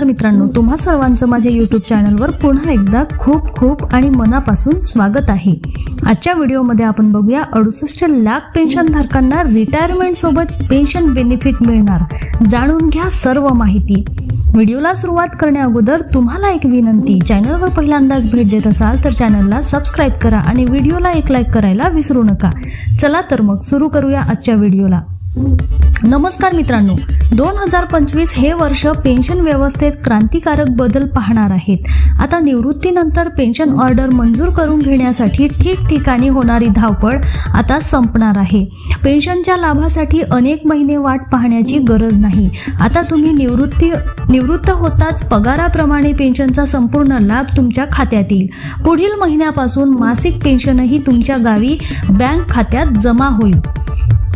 नमस्कार मित्रांनो तुम्हा सर्वांचं माझ्या यूट्यूब चॅनलवर पुन्हा एकदा खूप खूप आणि मनापासून स्वागत आहे. आजच्या व्हिडिओमध्ये आपण बघूया अडुसष्ट लाख पेन्शनधारकांना रिटायरमेंट सोबत पेन्शन बेनिफिट मिळणार. जाणून घ्या सर्व माहिती. व्हिडिओला सुरुवात करण्याअगोदर तुम्हाला एक विनंती चॅनलवर पहिल्यांदाच भेट देत असाल तर चॅनलला सबस्क्राईब करा आणि व्हिडिओला एक लाईक करायला विसरू नका. चला तर मग सुरू करूया आजच्या व्हिडिओला. नमस्कार मित्रांनो दोन हजार पंचवीस हे वर्ष पेन्शन व्यवस्थेत क्रांतिकारक बदल पाहणार आहेत. आता निवृत्तीनंतर पेन्शन ऑर्डर मंजूर करून घेण्यासाठी ठिकठिकाणी होणारी धावपळ आता संपणार आहे. पेन्शनच्या लाभासाठी अनेक महिने वाट पाहण्याची गरज नाही. आता तुम्ही निवृत्ती निवृत्त होताच पगाराप्रमाणे पेन्शनचा संपूर्ण लाभ तुमच्या खात्यात येईल. पुढील महिन्यापासून मासिक पेन्शनही तुमच्या गावी बँक खात्यात जमा होईल.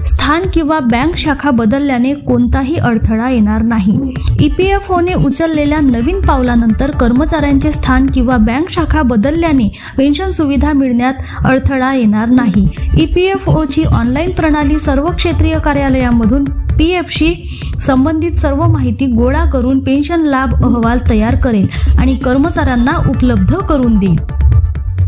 स्थान किंवा बँक शाखा बदलल्याने कोणताही अडथळा येणार नाही. ई पी एफ ओने उचललेल्या नवीन पावलानंतर कर्मचाऱ्यांचे स्थान किंवा बँक शाखा बदलल्याने पेन्शन सुविधा मिळण्यात अडथळा येणार नाही. ई पी एफ ओची ऑनलाईन प्रणाली सर्व क्षेत्रीय कार्यालयामधून पी एफशी संबंधित सर्व माहिती गोळा करून पेन्शन लाभ अहवाल तयार करेल आणि कर्मचाऱ्यांना उपलब्ध करून देईल.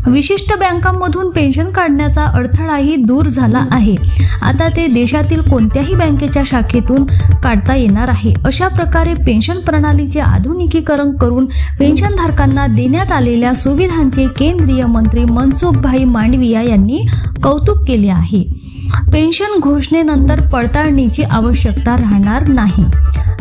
विशिष्ट बँकांमधून पेन्शन काढण्याचा अडथळाही दूर झाला आहे. आता ते देशातील कोणत्याही बँकेच्या शाखेतून काढता येणार आहे. अशा प्रकारे पेन्शन प्रणालीचे आधुनिकीकरण करून पेन्शनधारकांना देण्यात आलेल्या सुविधांचे केंद्रीय मंत्री मनसुखभाई मांडविया यांनी कौतुक केले आहे. पेन्शन घोषणेनंतर पडताळणीची आवश्यकता राहणार नाही.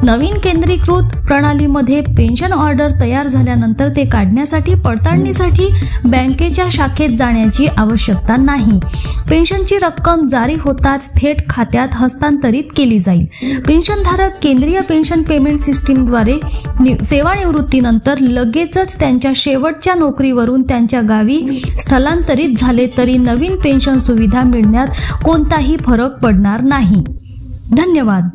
नवीन केंद्रीकृत प्रणालीमध्ये पेन्शन ऑर्डर तयार झाल्यानंतर ते काढण्यासाठी पडताळणीसाठी बँकेच्या शाखेत जाण्याची आवश्यकता नाही. पेन्शनची रक्कम जारी होताच थेट खात्यात हस्तांतरित केली जाईल. पेन्शनधारक केंद्रीय पेन्शन पेमेंट सिस्टीमद्वारे सेवानिवृत्तीनंतर लगेचच त्यांच्या शेवटच्या नोकरीवरून त्यांच्या गावी स्थलांतरित झाले तरी नवीन पेन्शन सुविधा मिळण्यात कोणताही फरक पडणार नाही. धन्यवाद.